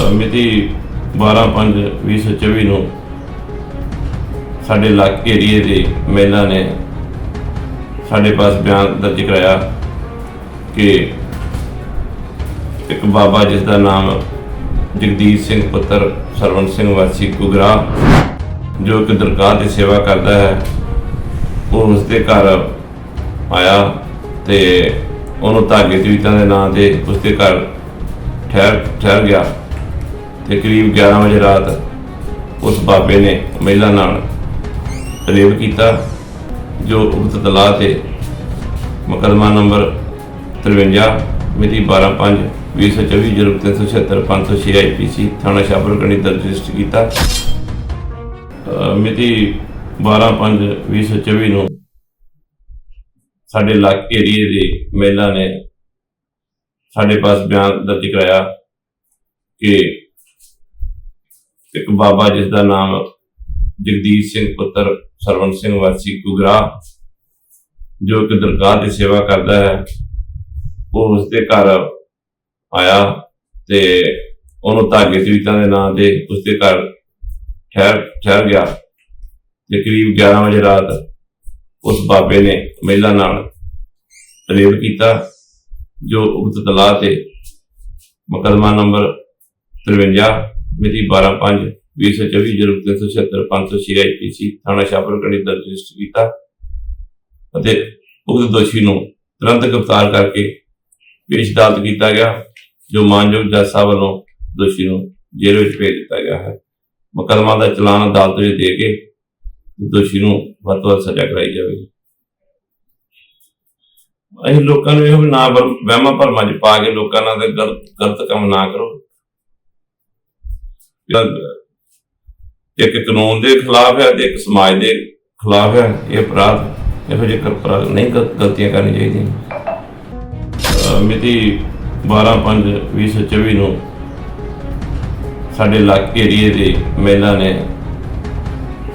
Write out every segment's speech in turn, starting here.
ਅ, ਮਿਤੀ 12/5/2024 ਨੂੰ ਸਾਡੇ ਇਲਾਕੇ ਏਰੀਏ ਦੇ ਮਹਿਲਾ ਨੇ ਸਾਡੇ ਪਾਸ ਬਿਆਨ ਦਰਜ ਕਰਾਇਆ ਕਿ ਇੱਕ ਬਾਬਾ ਜਿਸ ਦਾ ਨਾਮ ਜਗਦੀਸ਼ ਸਿੰਘ ਪੁੱਤਰ ਸਰਵਣ ਸਿੰਘ ਵਾਸੀ ਕੁਗਰਾ ਜੋ ਕਿ ਦਰਗਾਹ ਦੀ ਸੇਵਾ ਕਰਦਾ ਹੈ ਉਹ ਉਸ ਦੇ ਘਰ ਆਇਆ ਤੇ ਉਹਨੂੰ ਧਾਗੇ ਤਵੀਤਾਂ ਦੇ ਨਾਂ ਤੇ ਉਸ ਦੇ ਘਰ ਠਹਿਰ ਠਹਿਰ ਗਿਆ। ਤੇ ਕਰੀਬ 11 ਵਜੇ ਰਾਤ ਉਸ ਬਾਬੇ ਨੇ ਮਹਿਲਾ ਨਾਲ ਰੇਪ ਕੀਤਾ ਜੋ ਉਕਤ ਤਲਾਹ ਤੇ ਮੁਕੱਦਮਾ ਨੰਬਰ 53 ਮਿਤੀ 12/5 2024 ਜਰੂਰ 376 506 ਆਈਪੀਸੀ ਥਾਣਾ ਸ਼ਾਹਪੁਰਕਣੀ ਦਰਜ ਰਜਿਸਟਰ ਕੀਤਾ। ਅ, ਮਿਤੀ 12/5 2024 ਨੂੰ ਸਾਡੇ ਇਲਾਕੇ ਏਰੀਏ ਦੇ ਮਹਿਲਾ ਨੇ ਸਾਡੇ ਪਾਸ ਬਿਆਨ ਦਰਜ ਕਰਾਇਆ ਕਿ ਇੱਕ ਬਾਬਾ ਜਿਸ ਦਾ ਨਾਮ ਜਗਦੀਸ਼ ਸਿੰਘ ਪੁੱਤਰ ਸਰਵਣ ਸਿੰਘ ਵਾਸੀ ਕੁਗਰਾ ਜੋ ਕਿ ਦਰਗਾਹ ਦੀ ਸੇਵਾ ਕਰਦਾ ਹੈ, ਉਹ ਉਸ ਦੇ ਘਰ ਆਇਆ ਤੇ ਉਹਨੂੰ ਧਾਗੇ ਤਵੀਤਾਂ ਦੇ ਨਾਂ ਤੇ ਉਸ ਦੇ ਘਰ ਠਹਿਰ ਠਹਿਰ ਗਿਆ ਤੇ ਕਰੀਬ 11 ਵਜੇ ਰਾਤ ਉਸ ਬਾਬੇ ਨੇ ਮਹਿਲਾ ਨਾਲ ਪ੍ਰੇਮ ਕੀਤਾ, ਜੋ ਉਕਤ ਤਲਾ ਤੇ ਮੁਕੱਦਮਾ ਨੰਬਰ 53 ਮਿਤੀ 12/5 2024 ਜਰੂਰ 376 506 ਆਈਪੀਸੀ ਥਾਣਾ ਸ਼ਾਹਪੁਰਕਣੀ ਦਰਜ ਰਜਿਸਟਰ ਕੀਤਾ ਅਤੇ ਉਕਤ ਦੋਸ਼ੀ ਨੂੰ ਤੁਰੰਤ ਗ੍ਰਿਫਤਾਰ ਕਰਕੇ ਪੇਸ਼ ਅਦਾਲਤ ਕੀਤਾ ਗਿਆ, ਜੋ ਮਾਨਯੋਗ ਜੱਜ ਸਾਹਿਬ ਵੱਲੋਂ ਦੋਸ਼ੀ ਨੂੰ ਜੇਲ੍ਹ ਵਿੱਚ ਭੇਜ ਦਿੱਤਾ ਗਿਆ ਹੈ। ਮੁਕੱਦਮਾ ਦਾ ਚਲਾਨ ਅਦਾਲਤ ਵਿੱਚ ਦੇ ਕੇ ਦੋਸ਼ੀ ਨੂੰ ਵੱਧ ਤੋਂ ਵੱਧ ਸਜ਼ਾ ਕਰਾਈ ਜਾਵੇਗੀ ਅਸੀਂ ਲੋਕਾਂ ਨੂੰ ਇਹੋ ਨਾ ਵਹਿਮਾਂ ਭਰਮਾਂ 'ਚ ਪਾ ਕੇ ਲੋਕਾਂ ਨਾਲ ਗਲਤ ਕੰਮ ਨਾ ਕਰੋ। ਇੱਕ ਕਾਨੂੰਨ ਦੇ ਖਿਲਾਫ ਹੈ ਤੇ ਇੱਕ ਸਮਾਜ ਦੇ ਖਿਲਾਫ ਹੈ ਇਹ ਅਪਰਾਧ ਇਹੋ ਜਿਹੇ ਅਪਰਾਧ ਨਹੀਂ ਗਲਤੀਆਂ ਕਰਨੀਆਂ ਚਾਹੀਦੀਆਂ। ਅ, ਮਿਤੀ 12/5/2024 ਨੂੰ ਸਾਡੇ ਇਲਾਕੇ ਏਰੀਏ ਦੇ ਮਹਿਲਾ ਨੇ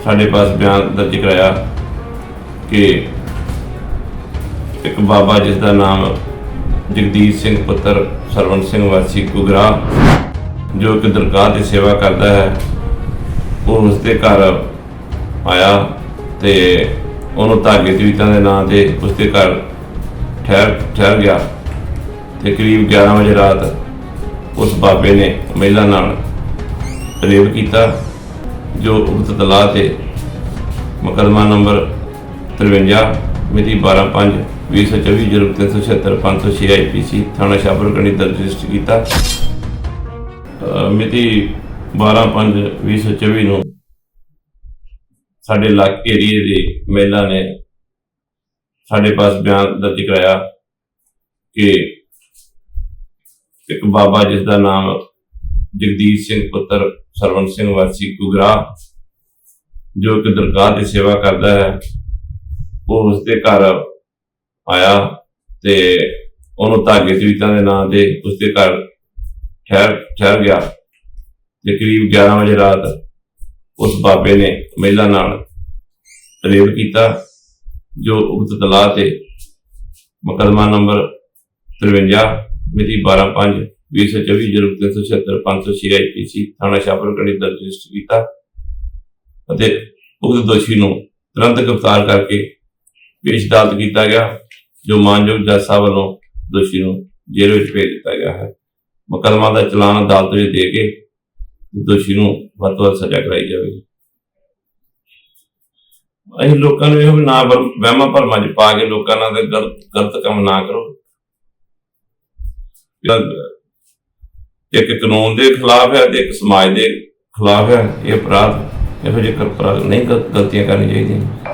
ਸਾਡੇ ਪਾਸ ਬਿਆਨ ਦਰਜ ਕਰਾਇਆ ਕਿ ਇੱਕ ਬਾਬਾ ਜਿਸ ਦਾ ਨਾਮ ਜਗਦੀਸ਼ ਸਿੰਘ ਪੁੱਤਰ ਸਰਵਣ ਸਿੰਘ ਵਾਸੀ ਕੁਗਰਾ ਜੋ ਕਿ ਦਰਗਾਹ ਦੀ ਸੇਵਾ ਕਰਦਾ ਹੈ, ਉਹ ਉਸ ਦੇ ਘਰ ਆਇਆ ਤੇ ਉਹਨੂੰ ਧਾਗੇ ਤਵੀਤਾਂ ਦੇ ਨਾਂ ਤੇ ਉਸ ਦੇ ਘਰ ਠਹਿਰ ਠਹਿਰ ਗਿਆ ਤੇ ਕਰੀਬ 11 ਵਜੇ ਰਾਤ ਉਸ ਬਾਬੇ ਨੇ ਮਹਿਲਾ ਨਾਲ ਰੇਵ ਕੀਤਾ, ਜੋ ਉਕਤ ਤਲਾਹ ਤੇ ਮੁਕੱਦਮਾ ਨੰਬਰ 53 ਮਿਤੀ 12/5 2024 ਜਰੂਰ 376 506 ਆਈਪੀਸੀ ਥਾਣਾ ਸ਼ਾਹਪੁਰਕਣੀ ਦਰਜ ਰਜਿਸਟਰ ਕੀਤਾ। ਮਿਤੀ 12/5 2024 ਨੂੰ ਸਾਡੇ ਇਲਾਕੇ ਏਰੀਏ ਦੇ ਮਹਿਲਾ ਨੇ ਸਾਡੇ ਪਾਸ ਬਿਆਨ ਦਰਜ ਕਰਾਇਆ ਕਿ ਇੱਕ ਬਾਬਾ ਜਿਸ ਦਾ ਨਾਮ ਜਗਦੀਸ਼ ਸਿੰਘ ਪੁੱਤਰ ਸਰਵਣ ਸਿੰਘ ਵਾਸੀ ਕੁਗਰਾ ਜੋ ਕਿ ਦਰਗਾਹ ਦੀ ਸੇਵਾ ਕਰਦਾ ਹੈ, ਉਹ ਉਸ ਦੇ ਘਰ ਆਇਆ ਤੇ ਉਹਨੂੰ ਧਾਗੇ ਤਵੀਤਾਂ ਦੇ ਨਾਂ ਤੇ ਉਸ ਦੇ ਘਰ ਠਹਿਰ ਠਹਿਰ ਗਿਆ। ਤੇ ਕਰੀਬ 11 ਵਜੇ ਰਾਤ ਉਸ ਬਾਬੇ ਨੇ ਮਹਿਲਾ ਨਾਲ ਰੇਪ ਕੀਤਾ, ਜੋ ਉਕਤ ਤਲਾਹ ਤੇ ਮੁਕੱਦਮਾ ਨੰਬਰ 53 ਮਿਤੀ 12/5 2024 ਜਰੂਰ 376 506 ਆਈਪੀਸੀ ਥਾਣਾ ਸ਼ਾਹਪੁਰਕਣੀ ਦਰਜ ਰਜਿਸਟਰ ਕੀਤਾ ਅਤੇ ਉਕਤ ਦੋਸ਼ੀ ਨੂੰ ਤੁਰੰਤ ਗ੍ਰਿਫਤਾਰ ਕਰਕੇ ਪੇਸ਼ ਅਦਾਲਤ ਕੀਤਾ ਗਿਆ, ਜੋ ਮਾਨਯੋਗ ਜੱਜ ਸਾਹਿਬ ਵੱਲੋਂ ਦੋਸ਼ੀ ਨੂੰ ਜੇਲ੍ਹ ਵਿੱਚ ਭੇਜ ਦਿੱਤਾ ਗਿਆ ਹੈ। ਮੁਕੱਦਮਾ ਦਾ ਚਲਾਨ ਅਦਾਲਤ ਵਿੱਚ ਦੇ ਕੇ ਦੋਸ਼ੀ ਨੂੰ ਵੱਧ ਤੋਂ ਵੱਧ ਸਜ਼ਾ ਕਰਾਈ ਜਾਵੇਗੀ ਅਸੀਂ ਲੋਕਾਂ ਨੂੰ ਇਹੋ ਨਾ ਵਹਿਮਾਂ ਭਰਮਾਂ 'ਚ ਪਾ ਕੇ ਲੋਕਾਂ ਨਾਲ ਤੇ ਗਲਤ ਗਲਤ ਕੰਮ ਨਾ ਕਰੋ। ਇੱਕ ਕਾਨੂੰਨ ਦੇ ਖਿਲਾਫ ਹੈ ਤੇ ਇੱਕ ਸਮਾਜ ਦੇ ਖਿਲਾਫ ਹੈ, ਇਹ ਅਪਰਾਧ ਇਹੋ ਜਿਹੇ ਅਪਰਾਧ ਨਹੀਂ ਗਲਤੀਆਂ ਕਰਨੀਆਂ ਚਾਹੀਦੀਆਂ।